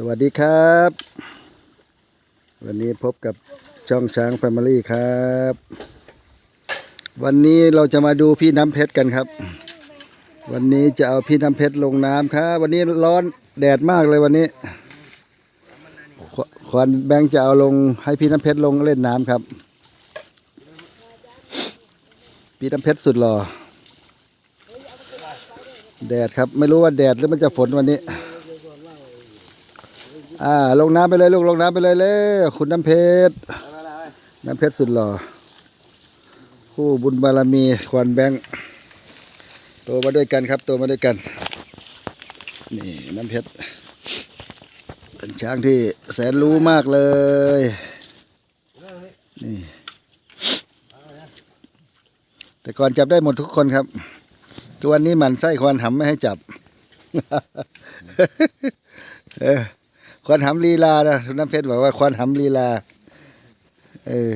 สวัสดีครับ วันนี้พบกับช่องช้างแฟมิลี่ครับ วันนี้เราจะมาดูพี่น้ำเพชรกันครับ วันนี้จะเอาพี่น้ำเพชรลงน้ำครับ วันนี้ร้อนแดดมากเลยวันนี้ขวขวานแบงค์จะเอาลงให้พี่น้ำเพชรลงเล่นน้ำครับ พี่น้ำเพชรสุดหล่อแดดครับ ไม่รู้ว่าแดดหรือมันจะฝนวันนี้ อ่าลงน้ำไปเลยลูกลงน้ำไปเลยเลยคุณน้ำเพชรน้ำเพชรสุดหล่อคู่บุญบารมีควันแบงค์โตมาด้วยกันครับโตมาด้วยกัน นี่น้ำเพชรเป็นช้างที่แสนรู้มากเลยนี่แต่ก่อนจับได้หมดทุกคนครับทุกวันนี้มันไส้ควานหำไม่ให้จับ เออ ควันหำลีลานะทุนน้ำเพชรบอกว่าควันหำลีลา เออ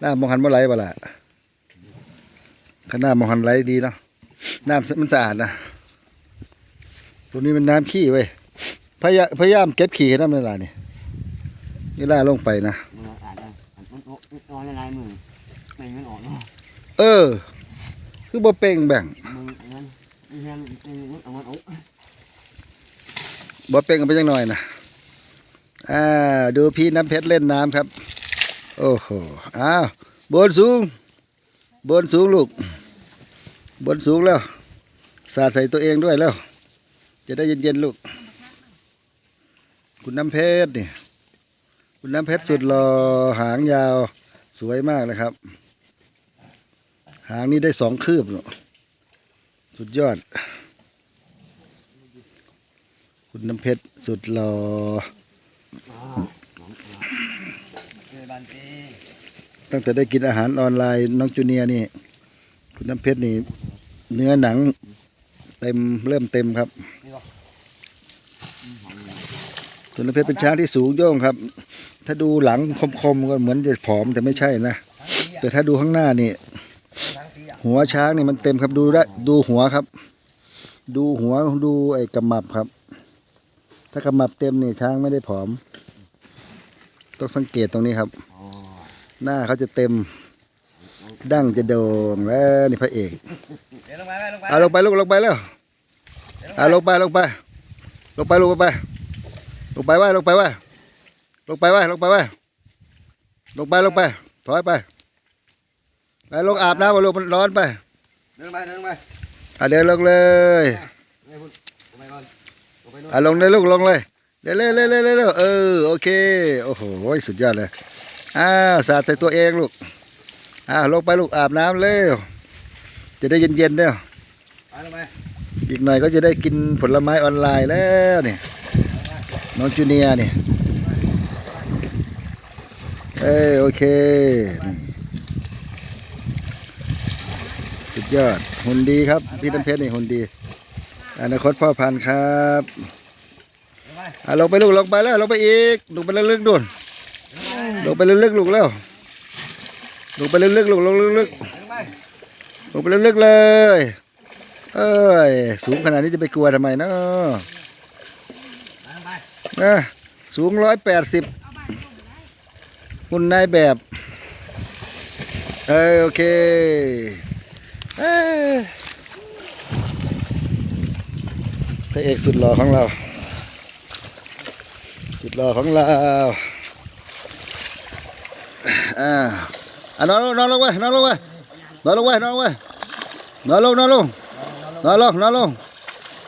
หน้ามองหันมาไหลบ่ล่ะถ้าหน้ามองหันไหลดีเนาะน้ำมันสะอาดนะตรงนี้มันน้ำขี้เว้ยพยายพยายามเก็บขี้ให้น้ำในลานี่นี่ล่าลงไปนะมันอาจจะมันมันนอนในลายมือไม่มันออกเนาะเออ คือบ่เป่งแบ่ง มือเอามันเอาบ่เป่งกันไปจังหน่อยนะอ่าดูพี่น้ำเพชรเล่นน้ำครับ โอ้โหอ้าวบนสูง บนสูงลูก บนสูงแล้ว สาดใส่ตัวเองด้วยแล้ว จะได้เย็นๆลูก คุณน้ำเพชรนี่คุณน้ำเพชรสุดหล่อหางยาวสวยมากเลยครับ หางนี้ได้สองคืบเนอะสุดยอด คุณน้ำเพชรสุดหล่อเจอตั้งแต่ได้กินอาหารออนไลน์น้องจูเนียร์นี่ คุณน้ำเพชรนี่ เนื้อหนัง เต็มเริ่มเต็มครับคุณน้ำเพชรเป็นช้างที่สูงโย่งครับ ถ้าดูหลังคมๆก็เหมือนจะผอมแต่ไม่ใช่นะแต่ถ้าดูข้างหน้านี่หัวช้างนี่มันเต็มครับดูได้ดูหัวครับ ดูหัวดูไอ้กระมับครับ ถ้ากระหมับเต็มนี่ช้างไม่ได้ผอม ต้องสังเกตตรงนี้ครับอ๋อหน้าเขาจะเต็ม ดั้งจะโด่งแล้วนี่พระเอกเดี๋ยวลงไปลงไปเอาลงไปลูกลงไปแล้วเอาลงไปลงไป ลงไปลงไป ลงไปไว้ลงไปไว้ลงไปไว้ลงไปไว้ลงไปลงไป ถอยไปไปลงอาบน้ำมาลูกมันร้อนไป เดินไปเดินไปอะเดินลงเลย อนลงไปนู่นอะลงเลยลูกลงเลยเร็วเร็วเร็วเร็วเออโอเคโอ้โหสุดยอดเลยอ้าวสาดใส่ตัวเองลูกอ้าวลงไปลูกอาบน้ำเร็วจะได้เย็นๆเด้อไปลงไปอีกหน่อยก็จะได้กินผลไม้ออนไลน์แล้วเนี่ยน้องจูเนียร์เนี่ยเอ้ยโอเคนี่สุดยอดหุ่นดีครับพี่น้ำเพชรนี่หุ่นดี อนาคตพ่อพันธุ์ครับไปอะลงไปลูกลงไปแล้วลงไปอีกลงไปลึกๆดูนลงไปลึกๆลูกแล้วลงไปลึกๆลูกลงลึกๆลงไปลงไปลึกๆเลย เอ้ยสูงขนาดนี้จะไปกลัวทำไมเนาะนะสูงร้อยแปดสิบคุณนายแบบเอ้ยโอเคเอ้ยพ ระเอกสุดหล่อของเรา สุดหล่อของเราอ่าอะนอนลงนอนลงไว้นอนลงไว้นอนลงไว้นอนลงไว้นอนลงนอนลงนอนลงนอนลง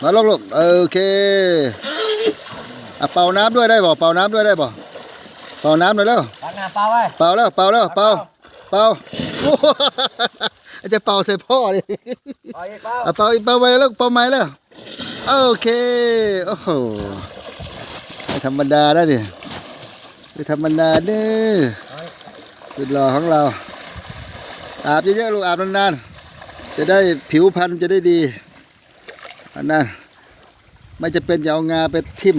นอนลงลูกโอเคอะเป่าน้ำด้วยได้บ่เป่าน้ำด้วยได้บ่เป่าน้ำหน่อยแล้วตักน้ำเปล่าไว้เป่าแล้วเป่าแล้วเป่าเป่าโอ้โหจะเป่าใส่พ่อดิเปล่าอีกเปล่าอะเป่าอีกเป่าไปแล้วเป่าใหม่แล้ว โอเค โอ้โหไม่ธรรมดาแล้วดิไม่ธรรมดาเด้อสุดหล่อของเรา อาบเยอะๆลูกอาบนานๆ จะได้ผิวพรรณจะได้ดีอันนั้นไม่จะเป็นอย่าเอางาไปทิ่ม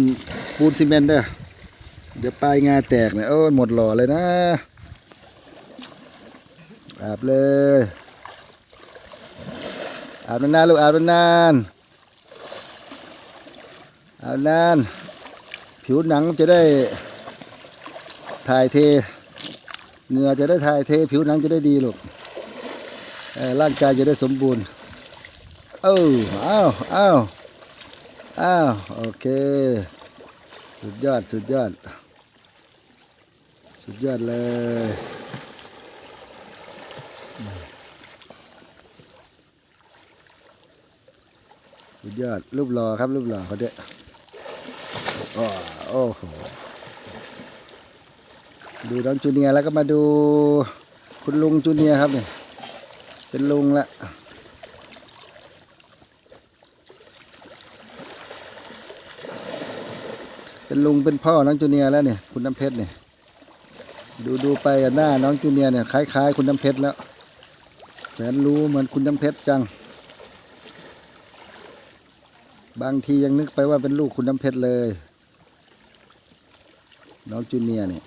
ปูนซีเมนต์เด้อเดี๋ยวปลายงาแตกเนี่ยโอ้หมดหล่อเลยนะอาบเลยอาบนานๆลูกอาบนานๆ เอานาน ผิวหนังจะได้ถ่ายเทเหงื่อจะได้ถ่ายเท ผิวหนังจะได้ดีลูกร่างกายจะได้สมบูรณ์ เอ้าอ้าวอ้าวอ้าวโอเค สุดยอด สุดยอด สุดยอดเลย สุดยอด รูปหล่อครับ รูปหล่อเขาเด้อ โอ้โหดูน้องจูเนียแล้วก็มาดูคุณลุงจูเนียครับเนี่ยเป็นลุงละเป็นลุงเป็นพ่อน้องจูเนียแล้วเนี่ยคุณน้ำเพชรเนี่ยดูดูไปอะหน้าน้องจูเนียเนี่ยคล้าย ๆ คุณน้ำเพชรแล้วแสนรู้เหมือนคุณน้ำเพชรจัง บางทียังนึกไปว่าเป็นลูกคุณน้ำเพชรเลย น้องจูเนียร์เนี่ย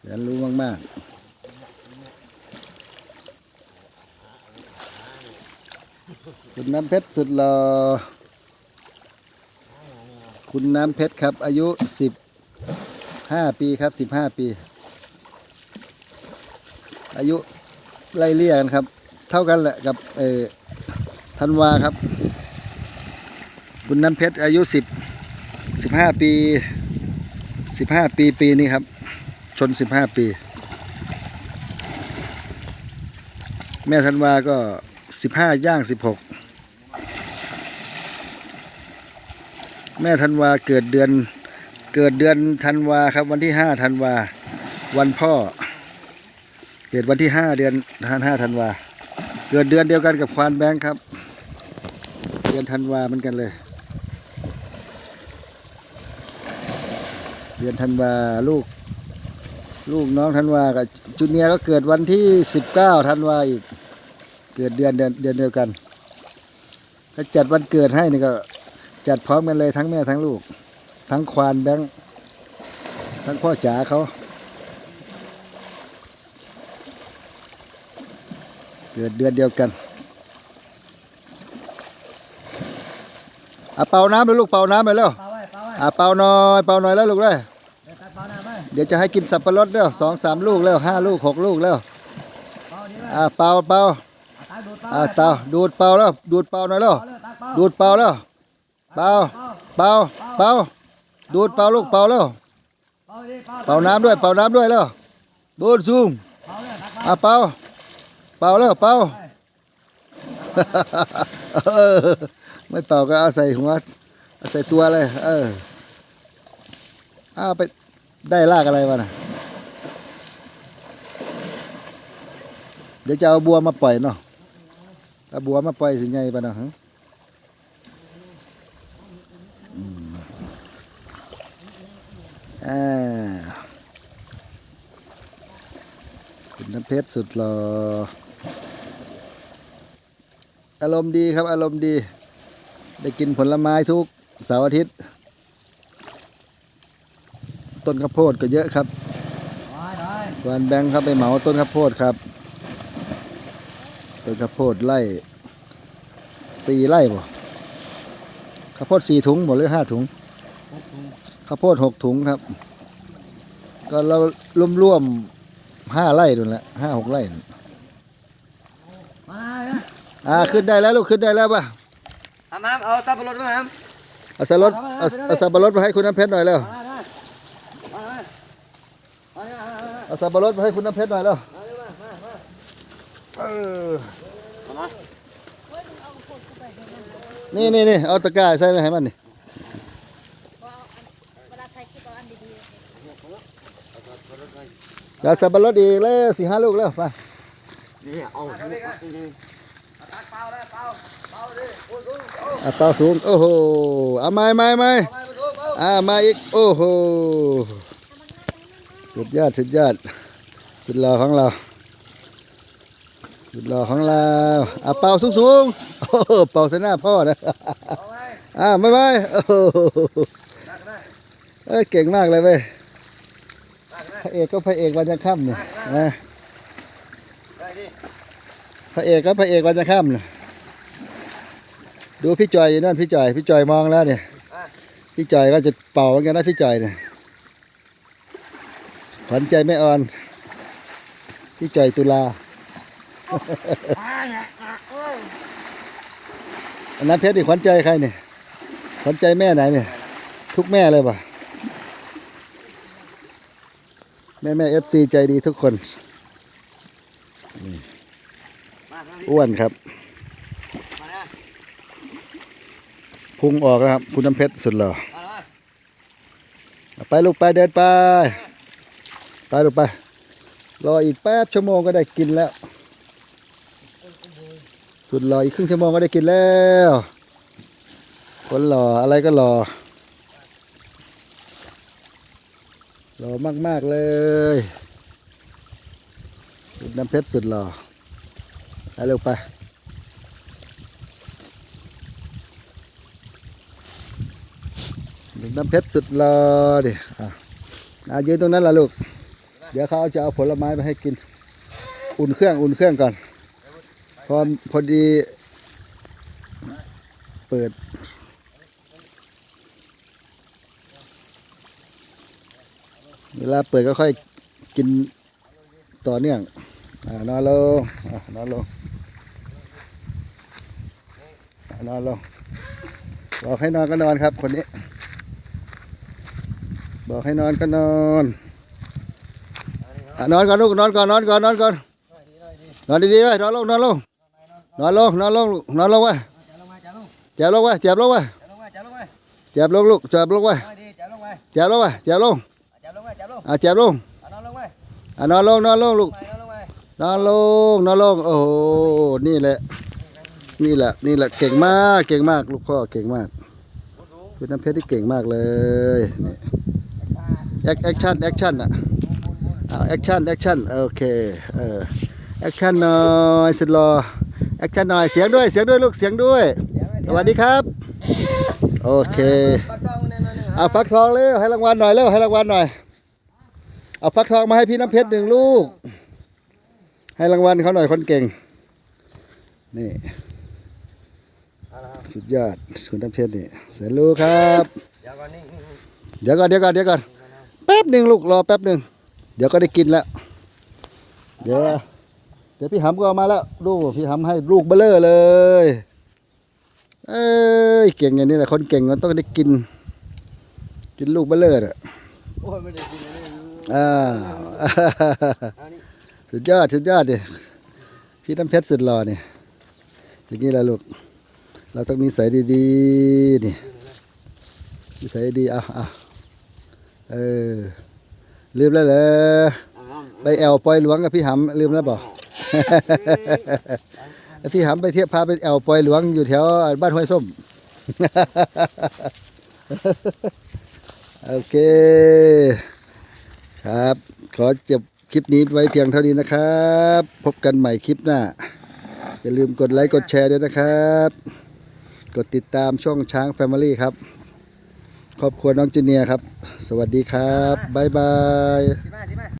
แสนรู้มาก ๆ คุณน้ำเพชรสุดหล่อคุณน้ำเพชรครับ อายุสิบห้าปีครับสิบห้าปี อายุไล่เลี่ยกันครับ เท่ากันแหละกับเออธันวาครับ คุณน้ำเพชรอายุสิบสิบห้าปี สิบห้าปีปีนี้ครับ ชนสิบห้าปี แม่ธันวาก็สิบห้าย่างสิบหกแม่ธันวาเกิดเดือนเกิดเดือนธันวาครับ วันที่ห้าธันวา วันพ่อ เกิดวันที่ห้าเดือนห้าธันวา เกิดเดือนเดียวกันกับควานแบงค์ครับ เดือนธันวาเหมือนกันเลย ดือนธันวาลูก ลูกน้องธันวากับจูเนียร์ก็เกิดวันที่สิบเก้าธันวาอีก เกิดเดือนเดือนเดือนเดียวกันถ้าจัดวันเกิดให้นี่ก็ จัดพร้อมกันเลยทั้งแม่ทั้งลูก ทั้งควานแบงค์ทั้งพ่อจ๋าเขาเกิดเดือนเดียวกันอะเป่าน้ำเลยลูกเป่าน้ำไปแล้วเปล่าไว้เปล่าไว้อะเป่าหน่อยเป่าหน่อยแล้วลูกเลยเดี๋ยวตัด เดี๋ยวจะให้กินสับปะรดแล้วสองสามลูกแล้วห้าลูกหกลูกแล้วเปล่าเป่าเป่าตัดดูดเปล่าอะเตาดูดเป่าแล้วดูดเปล่าหน่อยแล้วเปล่าเลยตัดเปล่าแล้วเปล่าเปล่าเป่าเป่าดูดเปล่าลูกเปล่าแล้วเปล่าดิเปล่าเป่าน้ำด้วยเปล่าน้ำด้วยแล้วดูดซูมเปล่าเปล่าเป่าเป่าแล้วเปล่าไม่เปล่าก็เอาใส่หัวเอาใส่ตัวเลยเอออ้าไป ได้ลากอะไรมาน่ะเดี๋ยวจะเอาบัวมาปล่อยเนาะเอาบัวมาปล่อยสิไงปะเนาะฮะอืมอ่าคุณน้ำเพชรสุดหล่ออารมณ์ดีครับอารมณ์ดี ได้กินผลไม้ทุกเสาร์อาทิตย์ ต้นข้าวโพดก็เยอะครับได้ได้วันแบงค์เขาไปเหมาต้นข้าวโพดครับ ต้นข้าวโพดไร่สี่ไร่บ่ข้าวโพดสี่ถุงบ่หรือห้าถุงข้าวโพดหกถุงครับ ก็เราร่วมๆห้าไร่นู่นแหละห้าหกไร่นู่นมาเลยนะอ่าขึ้นได้แล้วลูกขึ้นได้แล้วป่ะทำมาเอาสับปะรดมาครับเอาสับปะรดเอาเอาสับปะรดมาให้คุณน้ำเพชรหน่อยแล้ว มาได้มาได้มาได้มาได้ เอาสับปะรดมาให้คุณน้ำเพชรหน่อยแล้วมาได้มามามาเออมานี่นี่นี่เอาตะกร้าใส่ไปให้มันนี่เวลาใครคิดว่าอันดีเอาสับปะรดอีกแล้วสี่ห้าลูกแล้วไปนี่เอานี่นี่ตัดเปล่าเลยเปล่าเปล่าดิโอ้ยโอ้ยโอ้ยอะเตาสูงโอ้โหเอาไม้ไม้ไม้ไปมาดูเปล่าอ่ามาอีกโอ้โห สุดยอดสุดยอดสุดหล่อของเรา สุดหล่อของเราอะเป่าสูงสูงๆโอ้โหเป่าใส่หน้าพ่อนะเอาไว้อ่าไม่ไม่โอ้โหตัดได้เอ้ยเก่งมากเลยเว้ยตัดได้พระเอกก็พระเอกวันยังค่ำเนี่ยนะได้ดิพระเอกก็พระเอกวันยังค่ำเนี่ยดูพี่จอยอยู่นั่นพี่จอยพี่จอยมองแล้วเนี่ยพี่จอยก็จะเป่าเหมือนกันนะพี่จอยเนี่ย ขวัญใจแม่ออนพี่จอยตุลาอ่าเนี่ยอะเอ้ยอันนั้นเพชรดิขวัญใจใครเนี่ยขวัญใจแม่ไหนเนี่ย ทุกแม่เลยป่ะแม่แม่เอฟซีใจดีทุกคนมาทางนี้อ้วนครับมานะพุงออกแล้วครับ คุณน้ำเพชรสุดหล่อมามาไปลูกไปเดินไป ไปลูไป รออีกแป๊บชั่วโมงก็ได้กินแล้ว สุดหล่ออีกครึ่งชั่วโมงก็ได้กินแล้วคนหล่ออะไรก็หล่อหล่อมาก ๆ เลยสุดน้ำเพชรสุดหล่อไปเร็วไปน้ำเพชรสุดหล่อดิอะอะยืนตรงนั้นล่ะลูก เดี๋ยวเขาจะเอาผลไม้ไปให้กิน อุ่นเครื่องอุ่นเครื่องก่อน พอพอดี เปิด เวลาเปิดก็ค่อยกินต่อเนื่องอนอนลงอนอนลงอนอนลงบอกให้นอนก็นอนครับคนนี้ บอกให้นอนก็นอน นอนก่อนลูกนอนก่อนนอนก่อนนอนก่อนนอนดีๆไว้นอนลงนอนลงนอนลงนอนลงนอนลงไว้เจ็บลงไว้เจ็บลงไว้จับลงลงมาเจ็บลงลูกเจ็บลงไว้มาดีจับลงมาเจ็บลงไว้เจ็บลงจับลงมาจับลงอะเจ็บลงเอานอนลงมาอะนอนลงนอนลงลูกนอนลงนอนลงโอ้โหนี่แหละ นี่แหละนี่แหละเก่งมากเก่งมากลูกพ่อเก่งมากคุณน้ำเพชรที่เก่งมากเลยนี่แอคชั่นแอคชั่นอะ แอคชั่นแอคชั่นโอเคเออแอคชั่นหน่อยสุดรอแอคชั่นหน่อยเสียงด้วยเสียงด้วยลูกเสียงด้วยสวัสดีครับโอเคเอาฟักทองเร็วให้รางวัลหน่อยเร็วให้รางวัลหน่อยเอาฟักทองมาให้พี่น้ำเพชรหนึ่งลูก ให้รางวัลเขาหน่อยคนเก่งนี่สุดยอดคุณน้ำเพชรนี่เสร็จลูกครับเดี๋ยวก่อนเดี๋ยวก่อนเดี๋ยวก่อนเดี๋ยวก่อนแป๊บหนึ่งลูกรอแป๊บหนึ่ง เดี๋ยวก็ได้กินแล้ว เดี๋ยวเดี๋ยวพี่หำก็เอามาแล้วลูกพี่หำให้ลูกเบลเลอร์เลย เอ้ยเก่งอย่างนี้แหละคนเก่งมันต้องได้กิน กินลูกเบลเลอร์อะโอ้ยไม่ได้กินเลยนี่อ้าวเอานี่สุดยอดสุดยอดดิพี่น้ำเพชรสุดหล่อเนี่ยอย่างนี้แหละลูก เราต้องมีสายดีๆนี่มีสายดีๆเอาเอาเออ ลืมแล้วเหรอเอาเอาไปแอวปอยหลวงกับพี่หำลืมแล้วบอกพี่หำไปเที่ยวพาไปแอวปอยหลวงอยู่แถวบ้านห้วยส้ม โอเค ครับ ขอจบคลิปนี้ไว้เพียงเท่านี้นะครับ พบกันใหม่คลิปหน้า อย่าลืมกดไลค์กดแชร์ด้วยนะครับ กดติดตามช่องช้างแฟมิลี่ครับ ครอบครัวน้องจูเนียร์ครับ สวัสดีครับ บ๊ายบายสิมาสิมา